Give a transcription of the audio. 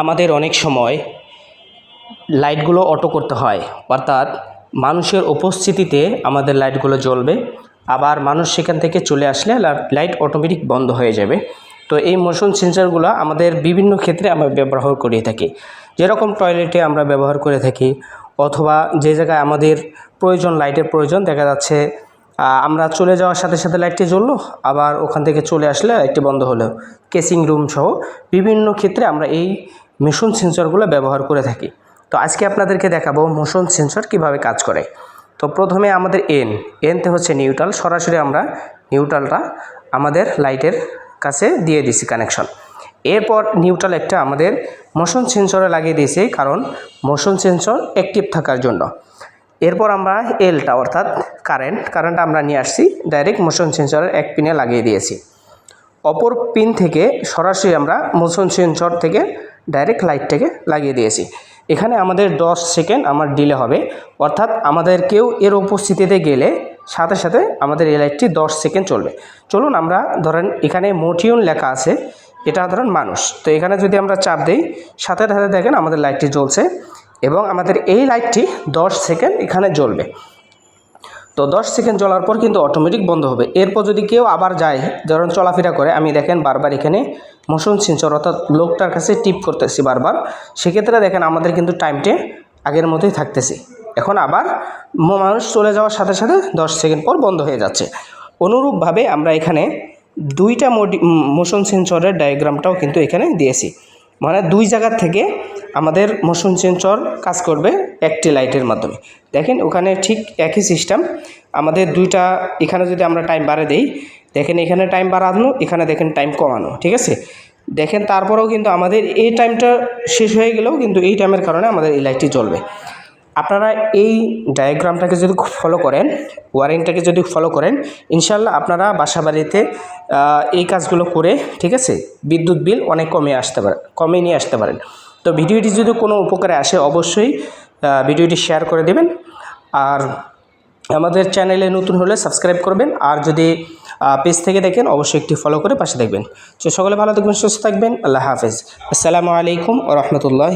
আমাদের অনেক সময় লাইটগুলো অটো করতে হয়, অর্থাৎ মানুষের উপস্থিতিতে আমাদের লাইটগুলো জ্বলবে, আবার মানুষ সেখান থেকে চলে আসলে লাইট অটোমেটিক বন্ধ হয়ে যাবে। তো এই মোশন সেন্সরগুলো আমাদের বিভিন্ন ক্ষেত্রে আমরা ব্যবহার করে থাকি। যেরকম টয়লেটে আমরা ব্যবহার করে থাকি, অথবা যে জায়গায় আমাদের প্রয়োজন, লাইটের প্রয়োজন, দেখা যাচ্ছে আমরা চলে যাওয়ার সাথে সাথে লাইটটি জ্বললো, আবার ওখান থেকে চলে আসলে লাইটটি বন্ধ হলো। কেসিং রুম সহ বিভিন্ন ক্ষেত্রে আমরা এই মোশন সেন্সরগুলো ব্যবহার করে থাকি। তো আজকে আপনাদেরকে দেখাবো মোশন সেন্সর কীভাবে কাজ করে। তো প্রথমে আমাদের এন এনতে হচ্ছে নিউট্রাল, সরাসরি আমরা নিউট্রালটা আমাদের লাইটের কাছে দিয়ে দিছি কানেকশন। এরপর নিউট্রাল একটা আমাদের মোশন সেন্সরে লাগিয়ে দিয়েছি, কারণ মোশন সেন্সর অ্যাক্টিভ থাকার জন্য। এরপর আমরা এলটা অর্থাৎ কারেন্ট কারেন্ট আমরা নিয়ে আসছি ডাইরেক্ট মোশন সেন্সরের এক পিনে লাগিয়ে দিয়েছি। অপর পিন থেকে সরাসরি আমরা মোশন সেন্সর থেকে ডাইরেক্ট লাইটটাকে লাগিয়ে দিয়েছি। এখানে আমাদের 10 সেকেন্ড আমার ডিলে হবে। অর্থাৎ আমাদের কেউ এর উপস্থিতিতে গেলে সাথে সাথে আমাদের এই লাইটটি 10 সেকেন্ড চলবে। চলুন আমরা ধরেন এখানে মোটিউন লেখা আছে, এটা ধরেন মানুষ। তো এখানে যদি আমরা চাপ দিই, সাথে সাথে দেখেন আমাদের লাইটটি জ্বলছে এবং আমাদের এই লাইটটি 10 সেকেন্ড এখানে জ্বলবে। তো দশ সেকেন্ড চলার পর কিন্তু অটোমেটিক বন্ধ হবে। এরপর যদি কেউ আবার যায়, ধরুন চলাফেরা করে, আমি দেখেন বারবার এখানে মোশন সেন্সর অর্থাৎ লোকটার কাছে টিপ করতেছি বারবার, সেক্ষেত্রে দেখেন আমাদের কিন্তু টাইমটে আগের মতোই থাকতেছে। এখন আবার মানুষ চলে যাওয়ার সাথে সাথে দশ সেকেন্ড পর বন্ধ হয়ে যাচ্ছে। অনুরূপভাবে আমরা এখানে দুইটা মোশন সেন্সরের ডায়াগ্রামটাও কিন্তু এখানে দিয়েছি। মানে দুই জায়গার থেকে আমাদের মোশন সেন্সর কাজ করবে একটি লাইটের মাধ্যমে। দেখেন ওখানে ঠিক একই সিস্টেম আমাদের দুইটা, এখানে যদি আমরা টাইম বাড়ে দেই, দেখেন এখানে টাইম বাড়ানো, এখানে দেখেন টাইম কমানো, ঠিক আছে? দেখেন তারপরেও কিন্তু আমাদের এই টাইমটা শেষ হয়ে গেলেও কিন্তু এই টাইমের কারণে আমাদের এই লাইটটি জ্বলবে। আপনারা এই ডায়াগ্রামটাকে যদি ফলো করেন ওয়ারিংটাকে যদি ফলো করেন ইনশাল্লাহ আপনারা বাসা বাড়িতে এই কাজগুলো করে, ঠিক আছে, বিদ্যুৎ বিল অনেক কমে আসতে পারে, কমে নিয়ে আসতে পারেন। তো ভিডিওটি যদি কোনো উপকারে আসে, অবশ্যই ভিডিওটি শেয়ার করে দেবেন। আর আমাদের চ্যানেলে নতুন হলে সাবস্ক্রাইব করবেন। আর যদি পেজ থেকে দেখেন, অবশ্যই একটি ফলো করে পাশে দেখবেন। তো সকলে ভালো থাকবেন, সুস্থ থাকবেন। আল্লাহ হাফেজ। আসসালামু আলাইকুম ও রহমতুল্লাহ